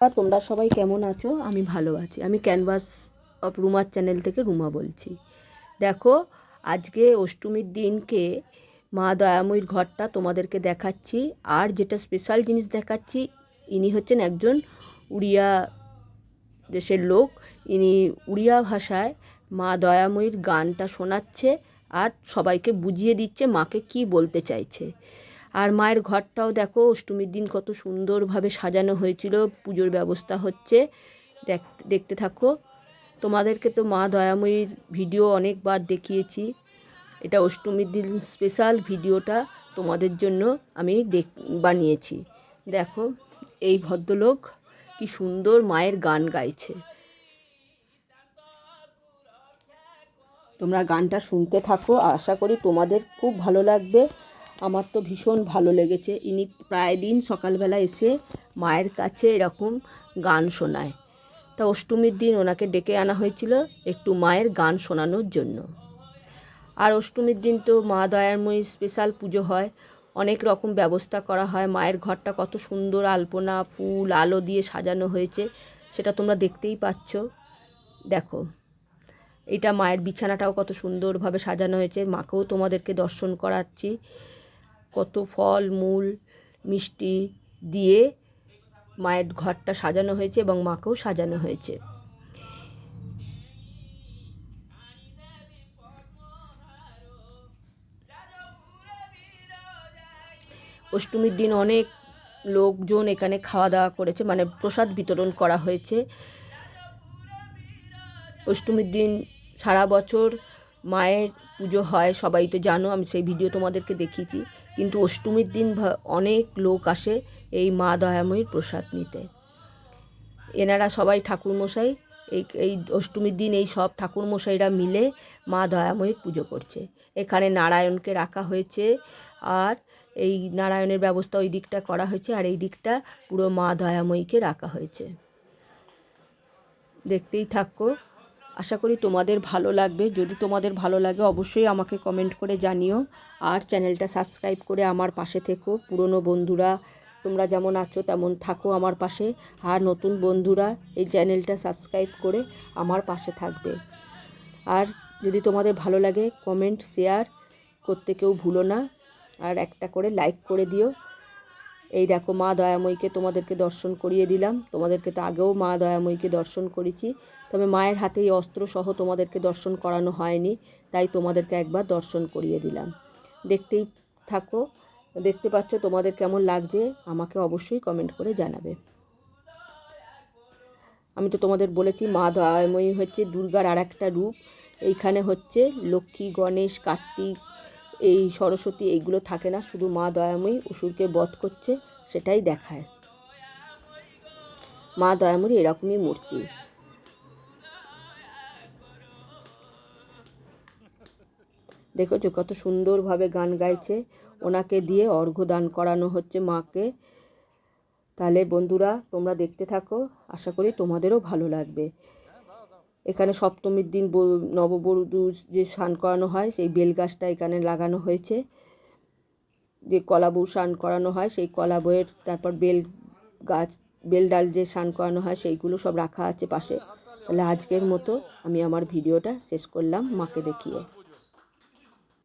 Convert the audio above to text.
তোমরা সবাই কেমন আছো? আমি ভালো আছি। আমি ক্যানভাস অফ রুমার চ্যানেল থেকে রুমা বলছি। দেখো, আজকে অষ্টমীর দিনকে মা দয়াময়ীর ঘরটা তোমাদেরকে দেখাচ্ছি। আর যেটা স্পেশাল জিনিস দেখাচ্ছি, ইনি হচ্ছেন একজন উড়িয়া দেশের লোক। ইনি উড়িয়া ভাষায় মা দয়াময়ীর গানটা শোনাচ্ছে আর সবাইকে বুঝিয়ে দিচ্ছে, মাকে কি বলতে চাইছে। আর মায়ের ঘরটাও দেখো, অষ্টমীর দিন কত সুন্দরভাবে সাজানো হয়েছিল, পুজোর ব্যবস্থা হচ্ছে। দেখ, দেখতে থাকো। তোমাদেরকে তো মা দয়াময়ীর ভিডিও অনেকবার দেখিয়েছি। এটা অষ্টমীর দিন স্পেশাল ভিডিওটা তোমাদের জন্য আমি দেখ, বানিয়েছি। দেখো, এই ভদ্রলোক কি সুন্দর মায়ের গান গাইছে। তোমরা গানটা শুনতে থাকো, আশা করি তোমাদের খুব ভালো লাগবে। আমার তো ভীষণ ভালো লেগেছে। ইনি প্রায় দিন সকালবেলা এসে মায়ের কাছে এরকম গান শোনায়। তা অষ্টমীর দিন ওনাকে ডেকে আনা হয়েছিল একটু মায়ের গান শোনানোর জন্য। আর অষ্টমীর দিন তো মা দয়াময়ী স্পেশাল পুজো হয়। অনেক রকম ব্যবস্থা করা হয়। মায়ের ঘরটা কত সুন্দর আলপনা, ফুল, আলো দিয়ে সাজানো হয়েছে। সেটা তোমরা দেখতেই পাচ্ছ। দেখো, এটা মায়ের বিছানাটাও কত সুন্দরভাবে সাজানো হয়েছে। মাকেও তোমাদেরকে দর্শন করাচ্ছি। কত ফল, মূল, মিষ্টি দিয়ে মায়ের ঘরটা সাজানো হয়েছে এবং মাকেও সাজানো হয়েছে। অষ্টমীর দিন অনেক লোকজন এখানে খাওয়া দাওয়া করেছে মানে প্রসাদ বিতরণ করা হয়েছে। অষ্টমীর দিন সারা বছর মায়ের পুজো হয়, সবাই তো জানো, আমি সেই ভিডিও তোমাদেরকে দেখিয়েছি। কিন্তু অষ্টমীর দিন অনেক লোক আসে এই মা দয়াময়ীর প্রসাদ নিতে। এনারা সবাই ঠাকুরমশাই, এই এই অষ্টমীর দিন এই সব ঠাকুরমশাইরা মিলে মা দয়াময়ীর পুজো করছে। এখানে নারায়ণকে রাখা হয়েছে আর এই নারায়ণের ব্যবস্থা ওই দিকটা করা হয়েছে আর এই দিকটা পুরো মা দয়াময়ীকে রাখা হয়েছে। দেখতেই থাকো। আশা করি তোমাদের ভালো লাগবে। যদি তোমাদের ভালো লাগে, অবশ্যই আমাকে কমেন্ট করে জানিও। আর চ্যানেলটা সাবস্ক্রাইব করে আমার পাশে থেকো, পুরনো বন্ধুরা। তোমরা যেমন আছো, তেমন থাকো আমার পাশে। আর নতুন বন্ধুরা, এই চ্যানেলটা সাবস্ক্রাইব করে আমার পাশে থাকবে। আর যদি তোমাদের ভালো লাগে কমেন্ট শেয়ার করতে কেউ ভুলো না। আর একটা করে লাইক করে দিও। এই দেখো মা দয়াময়ীকে তোমাদেরকে দর্শন করিয়ে দিলাম। তোমাদেরকে তো আগেও মা দয়াময়ীকে দর্শন করেছি। তবে মায়ের হাতে এই অস্ত্র সহ তোমাদেরকে দর্শন করানো হয়নি, তাই তোমাদেরকে একবার দর্শন করিয়ে দিলাম। দেখতেই থাকো, দেখতে পাচ্ছ তোমাদের কেমন লাগছে, আমাকে অবশ্যই কমেন্ট করে জানাবে। আমি তো তোমাদের বলেছি মা দয়াময়ী হচ্ছে দুর্গার আর একটা রূপ। এইখানে হচ্ছে লক্ষ্মী, গণেশ, কার্তিক এই সরস্বতী এইগুলো থাকে না, শুধু মা দয়াময়ী অসুরকে বধ করছে, সেটাই দেখায়। মা দয়াময়ী এরকমই মূর্তি। দেখেছ কত সুন্দরভাবে গান গাইছে? ওনাকে দিয়ে অর্ঘ্য দান করানো হচ্ছে মাকে। তাহলে বন্ধুরা, তোমরা দেখতে থাকো। আশা করি তোমাদেরও ভালো লাগবে। এখানে সপ্তমীর দিন নববধূ যে স্নান করানো হয়, সেই বেল গাছটা এখানে লাগানো হয়েছে। যে কলা বউ স্নান করানো হয়, সেই কলা বউয়ের তারপর বেল গাছ, বেল ডাল যে স্নান করানো হয়, সেইগুলো সব রাখা আছে পাশে। তাহলে আজকের মতো আমি আমার ভিডিওটা শেষ করলাম, মাকে দেখিয়ে।